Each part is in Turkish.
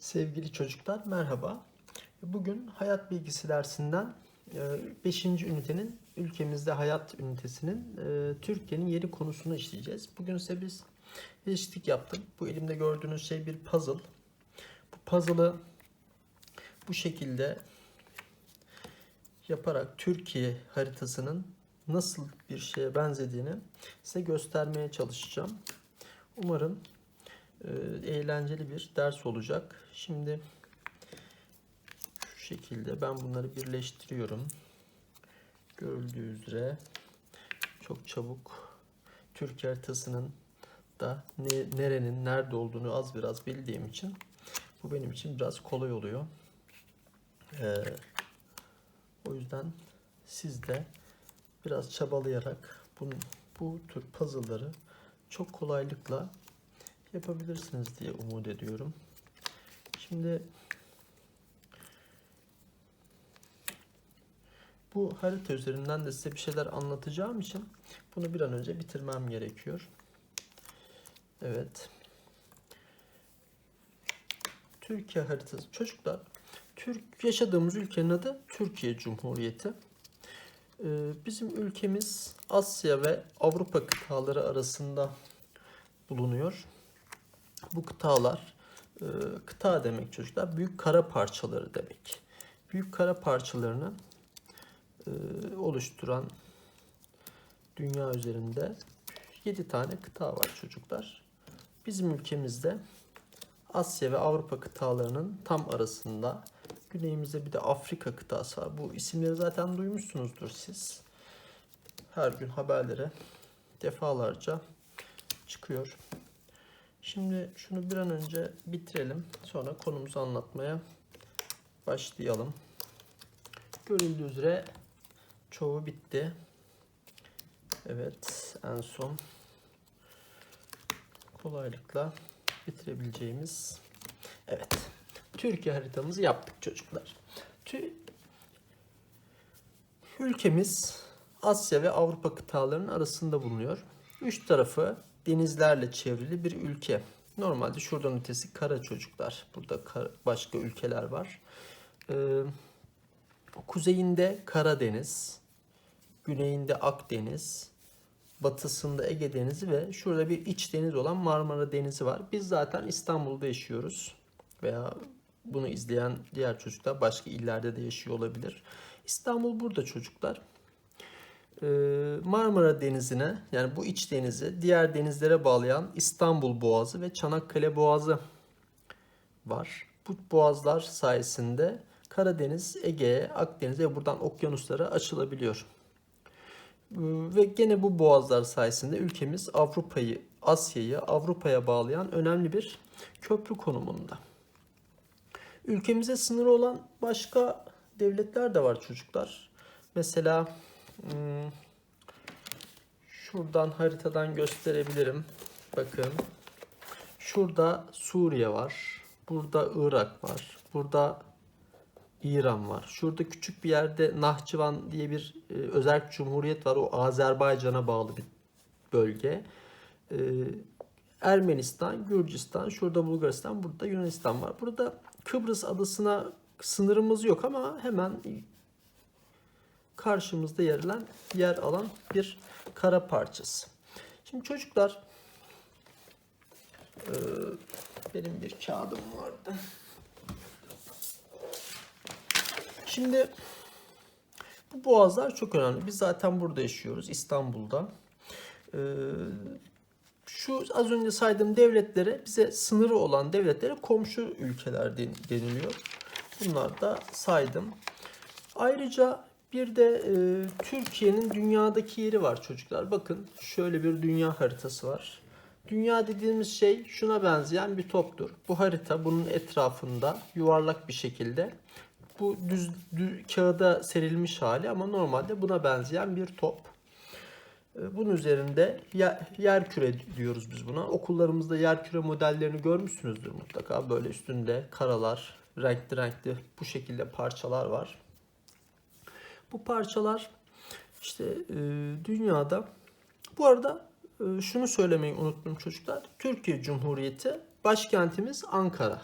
Sevgili çocuklar merhaba. Bugün hayat bilgisi dersinden 5. ünitenin ülkemizde hayat ünitesinin e, Türkiye'nin yeri konusunu işleyeceğiz. Bugün size biz eşitlik yaptım. Bu elimde gördüğünüz şey bir puzzle. Bu puzzle'ı bu şekilde yaparak Türkiye haritasının nasıl bir şeye benzediğini size göstermeye çalışacağım. Umarım e, eğlenceli bir ders olacak. Şimdi şu şekilde ben bunları birleştiriyorum. Görüldüğü üzere çok çabuk Türkiye haritasının da ne, nerenin nerede olduğunu az biraz bildiğim için bu benim için biraz kolay oluyor. Ee, o yüzden siz de biraz çabalayarak bunu, bu tür puzzle'ları çok kolaylıkla yapabilirsiniz diye umut ediyorum. Şimdi bu harita üzerinden de size bir şeyler anlatacağım için bunu bir an önce bitirmem gerekiyor. Evet. Türkiye haritası. Çocuklar, Türk yaşadığımız ülkenin adı Türkiye Cumhuriyeti. Ee, bizim ülkemiz Asya ve Avrupa kıtaları arasında bulunuyor. Bu kıtalar, e, kıta demek çocuklar, büyük kara parçaları demek. Büyük kara parçalarını e, oluşturan dünya üzerinde 7 tane kıta var çocuklar. Bizim ülkemizde Asya ve Avrupa kıtalarının tam arasında güneyimizde bir de Afrika kıtası var. Bu isimleri zaten duymuşsunuzdur siz. Her gün haberlere defalarca çıkıyor. Şimdi şunu bir an önce bitirelim. Sonra konumuzu anlatmaya başlayalım. Görüldüğü üzere çoğu bitti. Evet, en son kolaylıkla bitirebileceğimiz Evet. Türkiye haritamızı yaptık çocuklar. Tü Ülkemiz Asya ve Avrupa kıtalarının arasında bulunuyor. Üç tarafı denizlerle çevrili bir ülke. Normalde şuradan ötesi kara çocuklar. Burada kar- başka ülkeler var. Ee, kuzeyinde Karadeniz, güneyinde Akdeniz, batısında Ege Denizi ve şurada bir iç deniz olan Marmara Denizi var. Biz zaten İstanbul'da yaşıyoruz veya bunu izleyen diğer çocuklar başka illerde de yaşıyor olabilir. İstanbul burada çocuklar. Ee, Marmara Denizi'ne yani bu iç denizi diğer denizlere bağlayan İstanbul Boğazı ve Çanakkale Boğazı var. Bu boğazlar sayesinde Karadeniz, Ege, Akdeniz ve buradan okyanuslara açılabiliyor. Ee, Ve gene bu boğazlar sayesinde ülkemiz Avrupa'yı, Asya'yı Avrupa'ya bağlayan önemli bir köprü konumunda. Ülkemize sınırı olan başka devletler de var çocuklar. Mesela şuradan haritadan gösterebilirim. Bakın. Şurada Suriye var. Burada Irak var. Burada İran var. Şurada küçük bir yerde Nahçıvan diye bir e, özel cumhuriyet var. O Azerbaycan'a bağlı bir bölge. E, Ermenistan, Gürcistan, şurada Bulgaristan, burada Yunanistan var. Burada Kıbrıs adasına sınırımız yok ama hemen karşımızda yer alan, yer alan bir kara parçası. Şimdi çocuklar e, benim bir kağıdım vardı. Şimdi bu boğazlar çok önemli. Biz zaten burada yaşıyoruz İstanbul'da. Ee, şu az önce saydığım devletlere bize sınırı olan devletlere komşu ülkeler den- deniliyor. Bunlar da saydım. Ayrıca bir de e, Türkiye'nin dünyadaki yeri var çocuklar. Bakın şöyle bir dünya haritası var. Dünya dediğimiz şey şuna benzeyen bir toptur. Bu harita bunun etrafında yuvarlak bir şekilde bu düz, düz kağıda serilmiş hali ama normalde buna benzeyen bir top. Ee, Bunun üzerinde yer, yer küre diyoruz biz buna. Okullarımızda yer küre modellerini görmüşsünüzdür mutlaka. Böyle üstünde karalar, renkli renkli bu şekilde parçalar var. Bu parçalar işte e, dünyada bu arada e, şunu söylemeyi unuttum çocuklar. Türkiye Cumhuriyeti başkentimiz Ankara.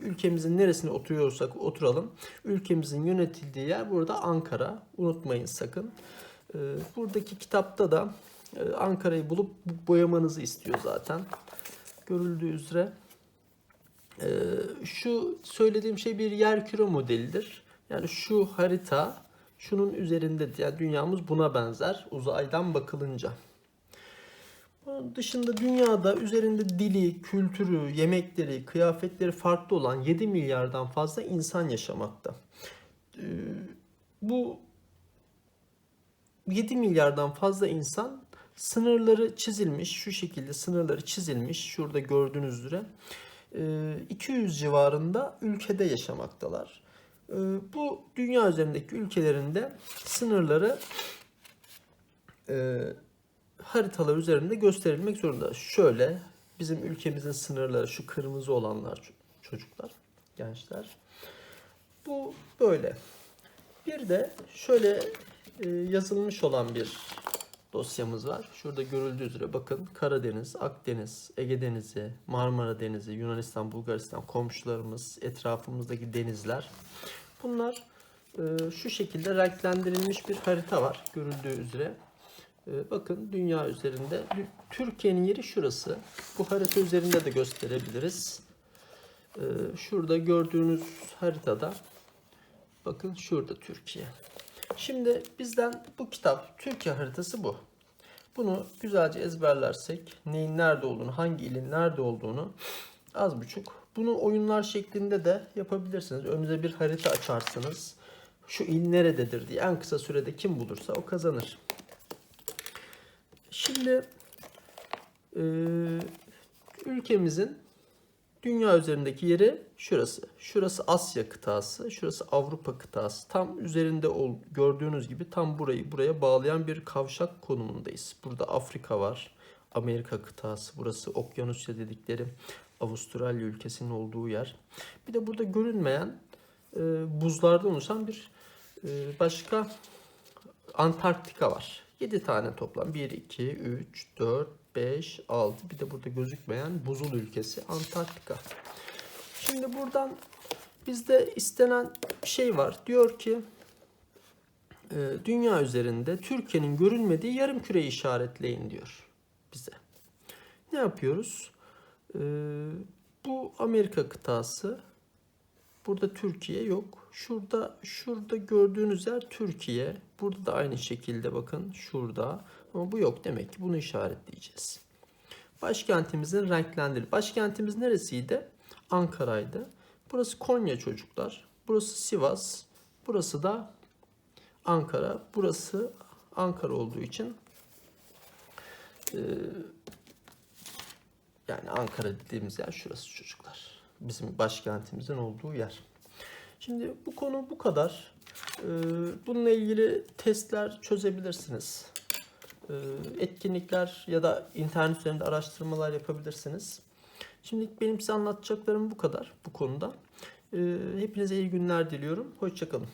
ülkemizin neresine oturuyorsak oturalım. Ülkemizin yönetildiği yer burada Ankara. Unutmayın sakın. Ee, buradaki kitapta da e, Ankara'yı bulup boyamanızı istiyor zaten. Görüldüğü üzere. Ee, şu söylediğim şey bir yerküre modelidir. Yani şu harita şunun üzerinde yani dünyamız buna benzer uzaydan bakılınca. Bunun dışında dünyada üzerinde dili, kültürü, yemekleri, kıyafetleri farklı olan 7 milyardan fazla insan yaşamakta. Ee, bu 7 milyardan fazla insan sınırları çizilmiş, şu şekilde sınırları çizilmiş, şurada gördüğünüz üzere. Ee, 200 civarında ülkede yaşamaktalar. Ee, Bu dünya üzerindeki ülkelerinde sınırları e, haritalar üzerinde gösterilmek zorunda. Şöyle bizim ülkemizin sınırları şu kırmızı olanlar çocuklar, gençler. Bu böyle. Bir de şöyle e, yazılmış olan bir dosyamız var. Şurada görüldüğü üzere bakın Karadeniz, Akdeniz, Ege Denizi, Marmara Denizi, Yunanistan, Bulgaristan komşularımız, etrafımızdaki denizler. Bunlar e, şu şekilde renklendirilmiş bir harita var görüldüğü üzere. E, bakın dünya üzerinde Türkiye'nin yeri şurası. Bu harita üzerinde de gösterebiliriz. E, şurada gördüğünüz haritada bakın şurada Türkiye. Şimdi bizden bu kitap Türkiye haritası bu. Bunu güzelce ezberlersek neyin nerede olduğunu, hangi ilin nerede olduğunu az buçuk. Bunu oyunlar şeklinde de yapabilirsiniz. Önünüze bir harita açarsınız. Şu il nerededir diye en kısa sürede kim bulursa o kazanır. Şimdi eee, ülkemizin dünya üzerindeki yeri şurası. Şurası Asya kıtası, şurası Avrupa kıtası. Tam üzerinde ol, gördüğünüz gibi tam burayı buraya bağlayan bir kavşak konumundayız. Burada Afrika var, Amerika kıtası, burası Okyanusya dedikleri Avustralya ülkesinin olduğu yer. Bir de burada görünmeyen e, buzlardan oluşan bir e, başka Antarktika var. 7 tane toplam. 1, 2, 3, 4, 5, 6. Bir de burada gözükmeyen buzul ülkesi Antarktika. Şimdi buradan bizde istenen şey var. Diyor ki e, dünya üzerinde Türkiye'nin görünmediği yarım küreyi işaretleyin diyor bize. Ne yapıyoruz? E, bu Amerika kıtası. Burada Türkiye yok. Şurada şurada gördüğünüz yer Türkiye. Burada da aynı şekilde bakın şurada. Ama bu yok demek ki bunu işaretleyeceğiz. Başkentimizin renklendir. Başkentimiz neresiydi? Ankara'ydı. Burası Konya çocuklar. Burası Sivas. Burası da Ankara. Burası Ankara olduğu için eee, yani Ankara dediğimiz yer şurası çocuklar. Bizim başkentimizin olduğu yer. Şimdi bu konu bu kadar. Ee, Bununla ilgili testler çözebilirsiniz. Ee, Etkinlikler ya da internet üzerinde araştırmalar yapabilirsiniz. Şimdi benim size anlatacaklarım bu kadar bu konuda. Ee, Hepinize iyi günler diliyorum. Hoşçakalın.